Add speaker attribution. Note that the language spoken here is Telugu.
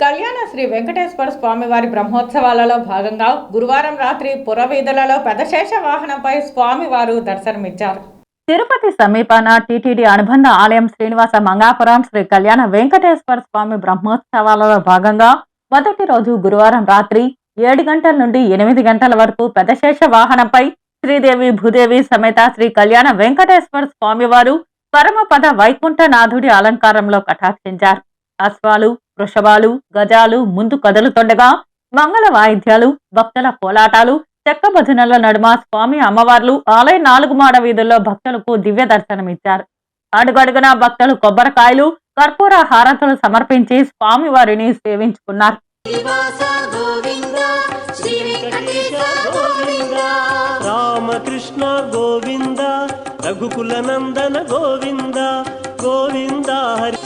Speaker 1: కళ్యాణ శ్రీ వెంకటేశ్వర స్వామివారి బ్రహ్మోత్సవాలలో భాగంగా గురువారం రాత్రి పురవీధులలో పెదశేష వాహనంపై స్వామివారు దర్శనమిచ్చారు. తిరుపతి సమీపాన టీటీడీ అనుబంధ ఆలయం శ్రీనివాస మంగాపురం శ్రీ కళ్యాణ వెంకటేశ్వర స్వామి బ్రహ్మోత్సవాలలో భాగంగా మొదటి రోజు గురువారం రాత్రి ఏడు గంటల నుండి ఎనిమిది గంటల వరకు పెదశేష వాహనంపై శ్రీదేవి భూదేవి సమేత శ్రీ కళ్యాణ వెంకటేశ్వర స్వామివారు పరమపద వైకుంఠనాథుడి అలంకారంలో కటాక్షించారు. అశ్వాలు వృషభాలు గజాలు ముందు కదులుతుండగా మంగళ వాయిద్యాలు భక్తుల కోలాటాలు చెక్క భజనల నడుమ స్వామి అమ్మవార్లు ఆలయ నాలుగు మాడ వీధుల్లో భక్తులకు దివ్య దర్శనమిచ్చారు. అడుగడుగున భక్తులు కొబ్బరికాయలు కర్పూర హారతులు సమర్పించి
Speaker 2: స్వామి వారిని సేవించుకున్నారు. గోవింద
Speaker 3: రామకృష్ణ గోవింద రఘుకుల నందన గోవింద గోవింద హరి